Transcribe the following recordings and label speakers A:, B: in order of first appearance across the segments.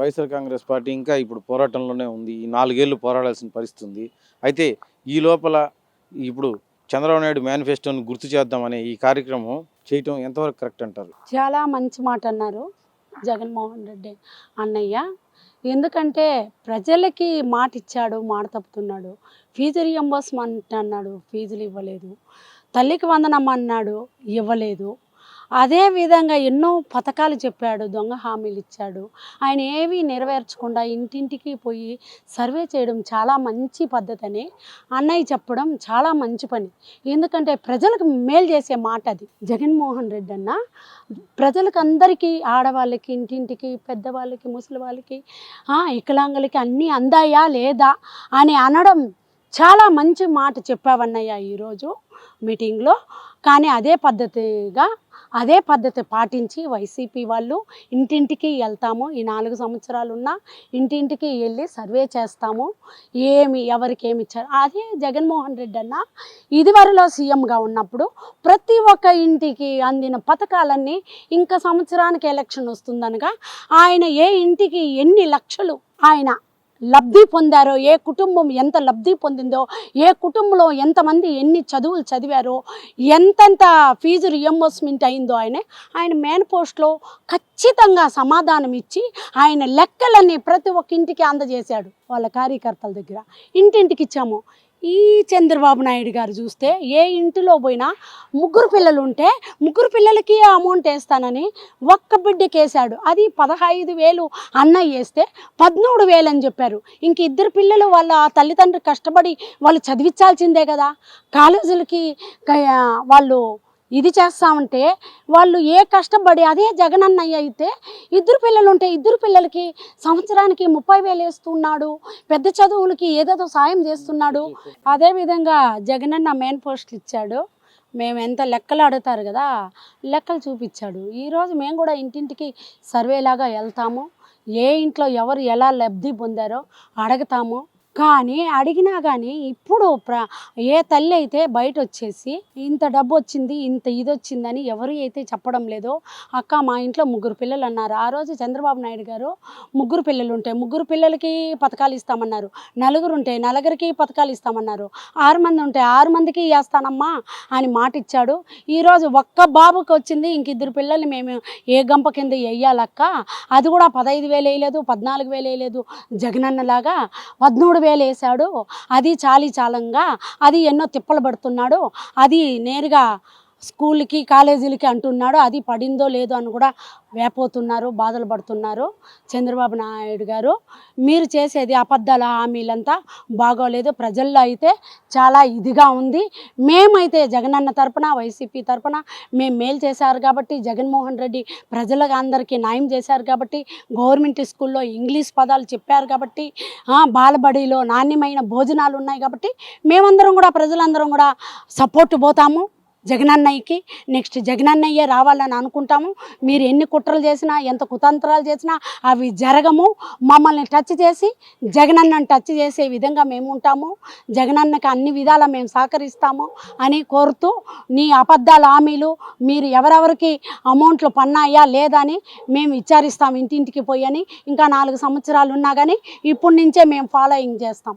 A: YSR Congress party ఇంకా ఇప్పుడు పోరాటంలోనే ఉంది. ఈ నాలుగేళ్ళు పోరాడాల్సిన పరిస్థితి ఉంది. అయితే ఈ లోపల ఇప్పుడు చంద్రబాబు నాయుడు మేనిఫెస్టోని గుర్తు చేద్దామనే ఈ కార్యక్రమం చేయటం ఎంతవరకు కరెక్ట్ అంటారు?
B: చాలా మంచి మాట అన్నారు జగన్మోహన్ రెడ్డి అన్నయ్య. ఎందుకంటే ప్రజలకి మాట ఇచ్చాడు మాట తప్పుతున్నాడు. ఫీజు రియంబర్స్మెంట్ అన్నాడు ఫీజులు ఇవ్వలేదు. తల్లికి వందనం అన్నాడు ఇవ్వలేదు. అదే విధంగా ఎన్నో పథకాలు చెప్పాడు దొంగ హామీలు ఇచ్చాడు ఆయన ఏవి నెరవేర్చకుండా ఇంటింటికి పోయి సర్వే చేయడం చాలా మంచి పద్ధతి అని అన్నయ్య చెప్పడం చాలా మంచి పని. ఎందుకంటే ప్రజలకు మేలు చేసే మాట అది. జగన్మోహన్ రెడ్డి అన్న ప్రజలకు అందరికీ ఆడవాళ్ళకి ఇంటింటికి పెద్దవాళ్ళకి ముసలి వాళ్ళకి వికలాంగులకి అన్నీ అందాయా లేదా అని అనడం చాలా మంచి మాట చెప్పావన్నయ్య ఈరోజు. మీటింగ్లో. కానీ అదే పద్ధతిగా అదే పద్ధతి పాటించి వైసీపీ వాళ్ళు ఇంటింటికి వెళ్తాము. ఈ నాలుగు సంవత్సరాలు ఉన్న ఇంటింటికి వెళ్ళి సర్వే చేస్తాము. ఏమి ఎవరికి ఏమి ఇచ్చారు? అదే జగన్మోహన్ రెడ్డి అన్న ఇదివరలో సీఎంగా ఉన్నప్పుడు ప్రతి ఒక్క ఇంటికి అందిన పథకాలన్నీ ఇంకా సంవత్సరానికి ఎలక్షన్ వస్తుందనగా ఆయన ఏ ఇంటికి ఎన్ని లక్షలు ఆయన లబ్ధి పొందారో ఏ కుటుంబం ఎంత లబ్ధి పొందిందో ఏ కుటుంబంలో ఎంతమంది ఎన్ని చదువులు చదివారో ఎంతెంత ఫీజు రియంబర్స్మెంట్ అయిందో ఆయన ఆయన మేన్ పోస్ట్లో ఖచ్చితంగా సమాధానం ఇచ్చి ఆయన లెక్కలన్నీ ప్రతి ఒక్క ఇంటికి అందజేశాడు వాళ్ళ కార్యకర్తల దగ్గర. ఇంటింటికి ఇచ్చాము. ఈ చంద్రబాబు నాయుడు గారు చూస్తే ఏ ఇంటిలో పోయినా ముగ్గురు పిల్లలు ఉంటే ముగ్గురు పిల్లలకి అమౌంట్ వేస్తానని ఒక్క బిడ్డకి వేశాడు అది పదహైదు వేలు అన్నయ్య వేస్తే పదమూడు వేలు అని చెప్పారు. ఇంక ఇద్దరు పిల్లలు వాళ్ళ తల్లిదండ్రులు కష్టపడి వాళ్ళు చదివించాల్సిందే కదా. కాలేజీలకి వాళ్ళు ఇది చేస్తామంటే వాళ్ళు ఏ కష్టపడి అదే జగన్ అన్నయ్య అయితే ఇద్దరు పిల్లలు ఉంటే ఇద్దరు పిల్లలకి సంవత్సరానికి ముప్పై వేలు వేస్తున్నాడు పెద్ద చదువులకి ఏదేదో సాయం చేస్తున్నాడు. అదేవిధంగా జగనన్న మెయిన్ పోస్టులు ఇచ్చాడు. మేము ఎంత లెక్కలు అడుగుతారు కదా లెక్కలు చూపించాడు. ఈరోజు మేము కూడా ఇంటింటికి సర్వేలాగా వెళ్తాము. ఏ ఇంట్లో ఎవరు ఎలా లబ్ధి పొందారో అడుగుతాము. కానీ అడిగినా కానీ ఇప్పుడు ప్ర ఏ తల్లి అయితే బయట వచ్చేసి ఇంత డబ్బు వచ్చింది ఇంత ఇది వచ్చిందని ఎవరు అయితే చెప్పడం లేదో అక్క మా ఇంట్లో ముగ్గురు పిల్లలు అన్నారు ఆ రోజు చంద్రబాబు నాయుడు గారు ముగ్గురు పిల్లలు ఉంటే ముగ్గురు పిల్లలకి పథకాలు ఇస్తామన్నారు. నలుగురు ఉంటే నలుగురికి పథకాలు ఇస్తామన్నారు. ఆరు మంది ఉంటే ఆరు మందికి వేస్తానమ్మా అని మాట ఇచ్చాడు ఈరోజు ఒక్క బాబుకి వచ్చింది ఇంక ఇద్దరు పిల్లల్ని మేము ఏ గంప కింద వేయాలక్క అది కూడా పదహైదు వేలు వేయలేదు పద్నాలుగు వేలు వేయలేదు జగనన్నలాగా పదమూడు వేలు వేసాడు అది చాలీ చాలంగా అది ఎన్నో తిప్పలు పడుతున్నాడు. అది నేరుగా స్కూల్కి కాలేజీలకి అంటున్నాడు అది పడిందో లేదో అని కూడా వేపోతున్నారు బాధలు పడుతున్నారు చంద్రబాబు నాయుడు గారు. మీరు చేసేది అబద్ధాల హామీలంతా బాగోలేదు. ప్రజల్లో అయితే చాలా ఇదిగా ఉంది. మేమైతే జగనన్న తరపున వైసీపీ తరపున మేము మేలు చేశారు కాబట్టి జగన్మోహన్ రెడ్డి ప్రజలకు అందరికీ న్యాయం చేశారు కాబట్టి గవర్నమెంట్ స్కూల్లో ఇంగ్లీష్ పదాలు చెప్పారు కాబట్టి బాలబడిలో నాణ్యమైన భోజనాలు ఉన్నాయి కాబట్టి మేమందరం కూడా ప్రజలందరం కూడా సపోర్ట్ పోతాము. జగనన్నయ్యకి నెక్స్ట్ జగనన్నయ్యే రావాలని అనుకుంటాము. మీరు ఎన్ని కుట్రలు చేసినా ఎంత కుతంత్రాలు చేసినా అవి జరగము. మమ్మల్ని టచ్ చేసి జగనన్నను టచ్ చేసే విధంగా మేము ఉంటాము. జగనన్నకి అన్ని విధాలా మేము సహకరిస్తాము అని కోరుతూ నీ అబద్ధాల హామీలు మీరు ఎవరెవరికి అమౌంట్లు పన్నాయా లేదా అని మేము విచారిస్తాం ఇంటింటికి పోయని ఇంకా నాలుగు సంవత్సరాలు ఉన్నా కానీ ఇప్పటి నుంచే మేము ఫాలోయింగ్ చేస్తాం.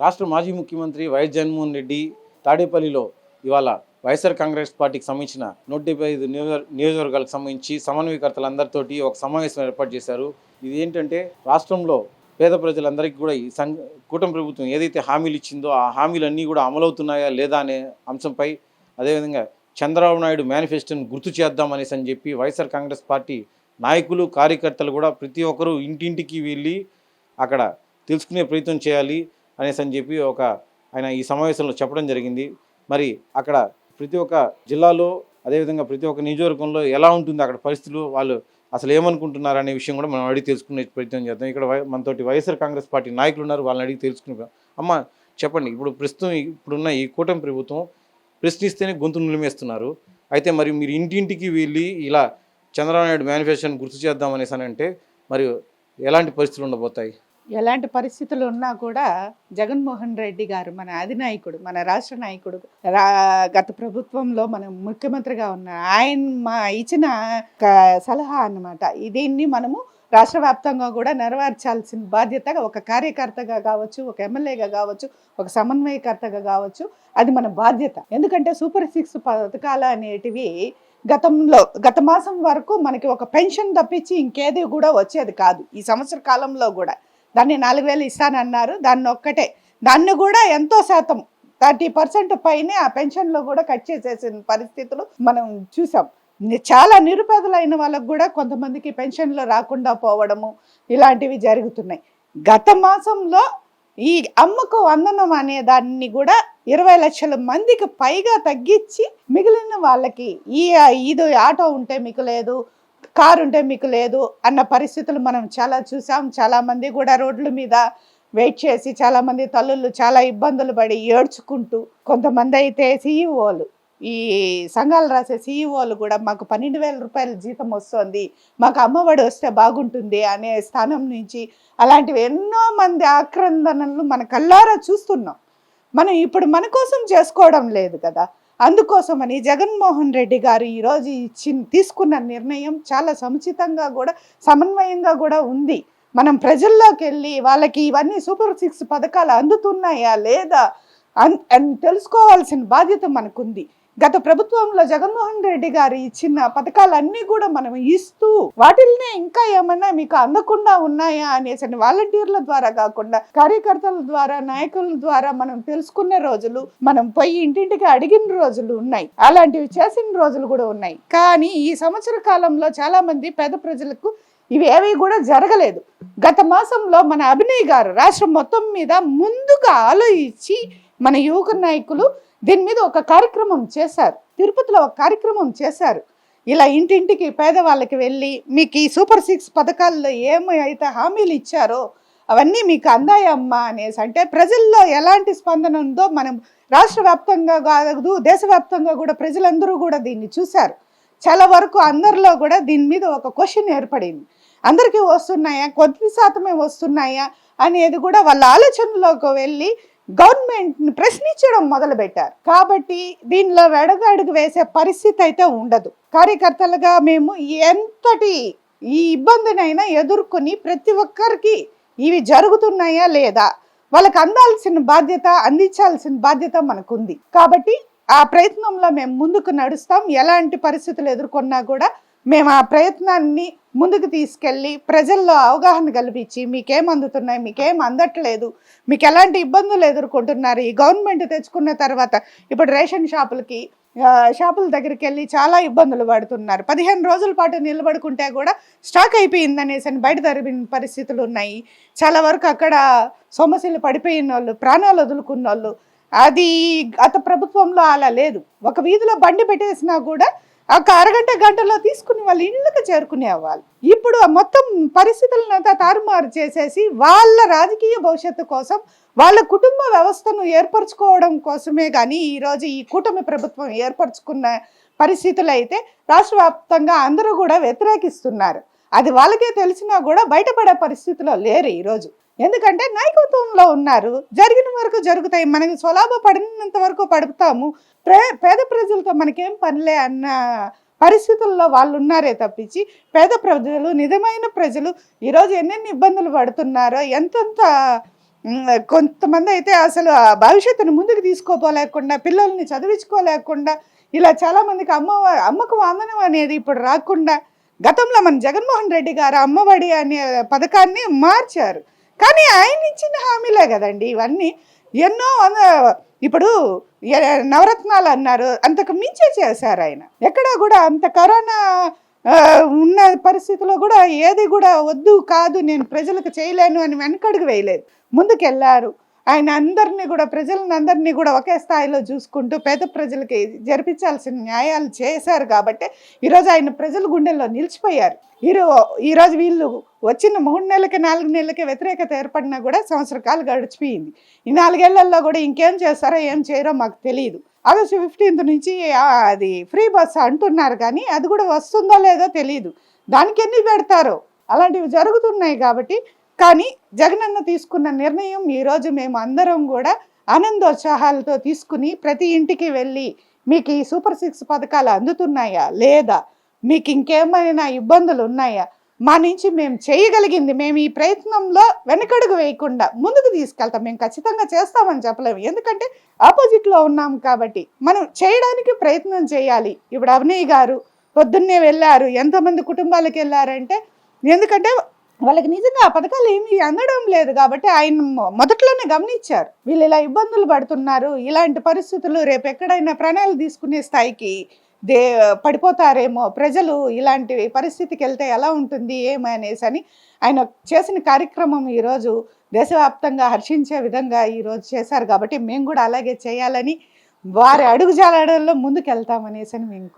A: రాష్ట్ర మాజీ ముఖ్యమంత్రి వైఎస్ జగన్మోహన్ రెడ్డి తాడేపల్లిలో ఇవాళ వైఎస్ఆర్ కాంగ్రెస్ పార్టీకి సంబంధించిన నూట డెబ్బై ఐదు నియోజకవర్గాలకు సంబంధించి సమన్వయకర్తలందరితోటి ఒక సమావేశం ఏర్పాటు చేశారు. ఇది ఏంటంటే రాష్ట్రంలో పేద ప్రజలందరికీ కూడా ఈ సం కూటమి ప్రభుత్వం ఏదైతే హామీలు ఇచ్చిందో ఆ హామీలన్నీ కూడా అమలవుతున్నాయా లేదా అనే అంశంపై అదేవిధంగా చంద్రబాబు నాయుడు మేనిఫెస్టోను గుర్తు చేద్దాం అనేసి అని చెప్పి వైఎస్ఆర్ కాంగ్రెస్ పార్టీ నాయకులు కార్యకర్తలు కూడా ప్రతి ఒక్కరూ ఇంటింటికి వెళ్ళి అక్కడ తెలుసుకునే ప్రయత్నం చేయాలి అనేసి అని చెప్పి ఒక ఆయన ఈ సమావేశంలో చెప్పడం జరిగింది. మరి అక్కడ ప్రతి ఒక్క జిల్లాలో అదేవిధంగా ప్రతి ఒక్క నియోజకవర్గంలో ఎలా ఉంటుంది అక్కడ పరిస్థితులు వాళ్ళు అసలు ఏమనుకుంటున్నారు అనే విషయం కూడా మనం అడిగి తెలుసుకునే ప్రయత్నం చేద్దాం. ఇక్కడ వై- మనతోటి వైఎస్ఆర్ కాంగ్రెస్ పార్టీ నాయకులు ఉన్నారు వాళ్ళని అడిగి తెలుసుకునే అమ్మ చెప్పండి. ఇప్పుడు ప్రస్తుతం ఇప్పుడున్న ఈ కూటమి ప్రభుత్వం ప్రశ్నిస్తేనే గొంతు నిలిమేస్తున్నారు. అయితే మరి మీరు ఇంటింటికి వెళ్ళి ఇలా చంద్రబాబు నాయుడు మేనిఫెస్టోని గుర్తు చేద్దాం అనేసి అని అంటే మరి ఎలాంటి పరిస్థితులు ఉండబోతాయి?
C: ఎలాంటి పరిస్థితులు ఉన్నా కూడా జగన్మోహన్ రెడ్డి గారు మన అధినాయకుడు మన రాష్ట్ర నాయకుడు రా గత ప్రభుత్వంలో మన ముఖ్యమంత్రిగా ఉన్న ఆయన మా ఇచ్చిన సలహా అన్నమాట. దీన్ని మనము రాష్ట్ర వ్యాప్తంగా కూడా నెరవేర్చాల్సిన బాధ్యత ఒక కార్యకర్తగా కావచ్చు ఒక ఎమ్మెల్యేగా కావచ్చు ఒక సమన్వయకర్తగా కావచ్చు అది మన బాధ్యత. ఎందుకంటే సూపర్ సిక్స్ పథకాలు అనేటివి గతంలో గత మాసం వరకు మనకి ఒక పెన్షన్ తప్పించి ఇంకేది కూడా వచ్చేది కాదు. ఈ సంవత్సర కాలంలో కూడా. దాన్ని నాలుగు వేలు ఇస్తానన్నారు. దాన్ని ఒక్కటే. దాన్ని కూడా ఎంతో శాతం థర్టీ పర్సెంట్ పైనే ఆ పెన్షన్లో కూడా కట్ చేసేసిన పరిస్థితులు మనం చూసాం. చాలా నిరుపేదలైన వాళ్ళకు కూడా కొంతమందికి పెన్షన్లు రాకుండా పోవడము ఇలాంటివి జరుగుతున్నాయి. గత మాసంలో ఈ అమ్మకు వందనం అనే దాన్ని కూడా ఇరవై లక్షల మందికి పైగా తగ్గించి మిగిలిన వాళ్ళకి ఈ ఇది ఆటో ఉంటే మీకు లేదు కారు ఉంటే మీకు లేదు అన్న పరిస్థితులు మనం చాలా చూసాం. చాలామంది కూడా రోడ్ల మీద వెయిట్ చేసి చాలామంది తల్లులు చాలా ఇబ్బందులు పడి ఏడ్చుకుంటూ కొంతమంది అయితే సీఈఓలు ఈ సంఘాలు రాసే సీఈఓలు కూడా మాకు పన్నెండు వేల రూపాయల జీతం వస్తుంది మాకు అమ్మఒడి వస్తే బాగుంటుంది అనే స్థానం నుంచి అలాంటివి ఎన్నో మంది ఆక్రందనలు మన కళ్ళారా చూస్తున్నాం. మనం ఇప్పుడు మన కోసం చేసుకోవడం లేదు కదా. అందుకోసమని జగన్మోహన్ రెడ్డి గారు ఈరోజు ఇచ్చి తీసుకున్న నిర్ణయం చాలా సముచితంగా కూడా సమన్వయంగా కూడా ఉంది. మనం ప్రజల్లోకి వెళ్ళి వాళ్ళకి ఇవన్నీ సూపర్ సిక్స్ పథకాలు అందుతున్నాయా లేదా అన్ అని తెలుసుకోవాల్సిన బాధ్యత మనకుంది. గత ప్రభుత్వంలో జగన్మోహన్ రెడ్డి గారు ఇచ్చిన పథకాలన్నీ కూడా మనం ఇస్తూ వాటిల్నే ఇంకా ఏమన్నా మీకు అందకుండా ఉన్నాయా అనేసి వాలంటీర్ల ద్వారా కాకుండా కార్యకర్తల ద్వారా నాయకుల ద్వారా మనం తెలుసుకునే రోజులు మనం పోయి ఇంటింటికి అడిగిన రోజులు ఉన్నాయి. అలాంటివి చేసిన రోజులు కూడా ఉన్నాయి. కానీ ఈ సంవత్సర కాలంలో చాలా మంది పేద ప్రజలకు ఇవి ఏవి కూడా జరగలేదు. గత మాసంలో మన అభినయ్ గారు రాష్ట్రం మొత్తం మీద ముందుగా ఆలోచించి మన యువక నాయకులు దీని మీద ఒక కార్యక్రమం చేశారు. తిరుపతిలో ఒక కార్యక్రమం చేశారు. ఇలా ఇంటింటికి పేదవాళ్ళకి వెళ్ళి మీకు ఈ సూపర్ సిక్స్ పథకాల్లో ఏమి అయితే హామీలు ఇచ్చారో అవన్నీ మీకు అందాయమ్మా అనేసి అంటే ప్రజల్లో ఎలాంటి స్పందన ఉందో మనం రాష్ట్ర వ్యాప్తంగా కాదు దేశవ్యాప్తంగా కూడా ప్రజలందరూ కూడా దీన్ని చూశారు. చాలా వరకు అందరిలో కూడా దీని మీద ఒక క్వశ్చన్ ఏర్పడింది. అందరికీ వస్తున్నాయా? కొద్ది శాతమే వస్తున్నాయా? అనేది కూడా వాళ్ళ ఆలోచనలోకి వెళ్ళి గవర్నమెంట్ని ప్రశ్నించడం మొదలుపెట్టారు. కాబట్టి దీనిలో వెడగడుగు వేసే పరిస్థితి అయితే ఉండదు. కార్యకర్తలుగా మేము ఎంతటి ఈ ఇబ్బందినైనా ఎదుర్కొని ప్రతి ఒక్కరికి ఇవి జరుగుతున్నాయా లేదా వాళ్ళకి అందాల్సిన బాధ్యత అందించాల్సిన బాధ్యత మనకుంది. కాబట్టి ఆ ప్రయత్నంలో మేము ముందుకు నడుస్తాం. ఎలాంటి పరిస్థితులు ఎదుర్కొన్నా కూడా మేము ఆ ప్రయత్నాన్ని ముందుకు తీసుకెళ్ళి ప్రజల్లో అవగాహన కల్పించి మీకేం అందుతున్నాయి మీకేం అందట్లేదు మీకు ఎలాంటి ఇబ్బందులు ఎదుర్కొంటున్నారు ఈ గవర్నమెంట్ తెచ్చుకున్న తర్వాత ఇప్పుడు రేషన్ షాపులకి షాపుల దగ్గరికి వెళ్ళి చాలా ఇబ్బందులు పడుతున్నారు. పదిహేను రోజుల పాటు నిలబడుకుంటే కూడా స్టాక్ అయిపోయిందనేసి అని బయట తరిపిన పరిస్థితులు ఉన్నాయి. చాలా వరకు అక్కడ సమస్యలు పడిపోయిన వాళ్ళు ప్రాణాలు వదులుకున్న వాళ్ళు అది గత ప్రభుత్వంలో అలా లేదు. ఒక వీధిలో బండి పెట్టేసినా కూడా ఒక అరగంట గంటలో తీసుకుని వాళ్ళ ఇళ్ళకి చేరుకునేవాళ్ళు ఇప్పుడు మొత్తం పరిస్థితులను అంతా తారుమారు చేసేసి వాళ్ళ రాజకీయ భవిష్యత్తు కోసం వాళ్ళ కుటుంబ వ్యవస్థను ఏర్పరచుకోవడం కోసమే కానీ ఈరోజు ఈ కూటమి ప్రభుత్వం ఏర్పరచుకున్న పరిస్థితులు అయితే రాష్ట్ర వ్యాప్తంగా అందరూ కూడా వ్యతిరేకిస్తున్నారు. అది వాళ్ళకే తెలిసినా కూడా బయటపడే పరిస్థితిలో లేరు ఈరోజు ఎందుకంటే నాయకత్వంలో ఉన్నారు. జరిగిన వరకు జరుగుతాయి. మనకి స్వలాభ పడినంత వరకు పడుతాము. ప్రే పేద ప్రజలతో మనకేం పనిలే అన్న పరిస్థితుల్లో వాళ్ళు ఉన్నారే తప్పించి పేద ప్రజలు నిజమైన ప్రజలు ఈరోజు ఎన్నెన్ని ఇబ్బందులు పడుతున్నారో ఎంతెంత కొంతమంది అయితే అసలు ఆ భవిష్యత్తును ముందుకు తీసుకోపోలేకుండా పిల్లల్ని చదివించుకోలేకుండా ఇలా చాలామందికి అమ్మ అమ్మకు వందనం అనేది ఇప్పుడు రాకుండా గతంలో మన జగన్మోహన్ రెడ్డి గారు అమ్మఒడి అనే పథకాన్ని మార్చారు. కానీ ఆయన ఇచ్చిన హామీలే కదండి ఇవన్నీ. ఎన్నో ఇప్పుడు నవరత్నాలు అన్నారు. అంతకు మించే చేశారు ఆయన. ఎక్కడ కూడా అంత కరోనా ఉన్న పరిస్థితిలో కూడా ఏది కూడా వద్దు కాదు నేను ప్రజలకు చేయలేను అని వెనకడుగు వేయలేదు. ముందుకెళ్ళారు ఆయన అందరినీ కూడా ప్రజలను అందరినీ కూడా ఒకే స్థాయిలో చూసుకుంటూ పేద ప్రజలకి జరిపించాల్సిన న్యాయాలు చేశారు కాబట్టి ఈరోజు ఆయన ప్రజల గుండెల్లో నిలిచిపోయారు. ఈరో ఈరోజు వీళ్ళు వచ్చిన మూడు నెలలకి నాలుగు నెలలకి వ్యతిరేకత ఏర్పడినా కూడా సంవత్సర కాలు గడిచిపోయింది. ఈ నాలుగేళ్ళలో కూడా ఇంకేం చేస్తారో ఏం చేయరో మాకు తెలియదు ఆగస్టు ఫిఫ్టీన్త్ నుంచి అది ఫ్రీ బస్ అంటున్నారు కానీ అది కూడా వస్తుందో లేదో తెలియదు దానికి ఎన్ని పెడతారో? అలాంటివి జరుగుతున్నాయి కాబట్టి కానీ జగనన్న తీసుకున్న నిర్ణయం ఈరోజు మేము అందరం కూడా ఆనందోత్సాహాలతో తీసుకుని ప్రతి ఇంటికి వెళ్ళి మీకు ఈ సూపర్ సిక్స్ పథకాలు అందుతున్నాయా? లేదా? మీకు ఇంకేమైనా ఇబ్బందులు ఉన్నాయా? మా నుంచి మేము చేయగలిగింది మేము ఈ ప్రయత్నంలో వెనకడుగు వేయకుండా ముందుకు తీసుకెళ్తాం. మేము ఖచ్చితంగా చేస్తామని చెప్పలేము. ఎందుకంటే ఆపోజిట్లో ఉన్నాం కాబట్టి మనం చేయడానికి ప్రయత్నం చేయాలి. ఇప్పుడు అవినయ్ గారు పొద్దున్నే వెళ్ళారు. ఎంతమంది కుటుంబాలకు వెళ్ళారంటే? ఎందుకంటే వాళ్ళకి నిజంగా ఆ పథకాలు ఏమీ అందడం లేదు కాబట్టి ఆయన మొదట్లోనే గమనించారు. వీళ్ళు ఇలా ఇబ్బందులు పడుతున్నారు. ఇలాంటి పరిస్థితులు రేపు ఎక్కడైనా ప్రాణాలు తీసుకునే స్థాయికి దే పడిపోతారేమో. ప్రజలు ఇలాంటి పరిస్థితికి వెళ్తే ఎలా ఉంటుంది ఏమనేసి అని ఆయన చేసిన కార్యక్రమం ఈరోజు దేశవ్యాప్తంగా హర్షించే విధంగా ఈరోజు చేశారు కాబట్టి మేము కూడా అలాగే చేయాలని వారి అడుగు జాలడంలో ముందుకు వెళ్తామనేసి అని మేము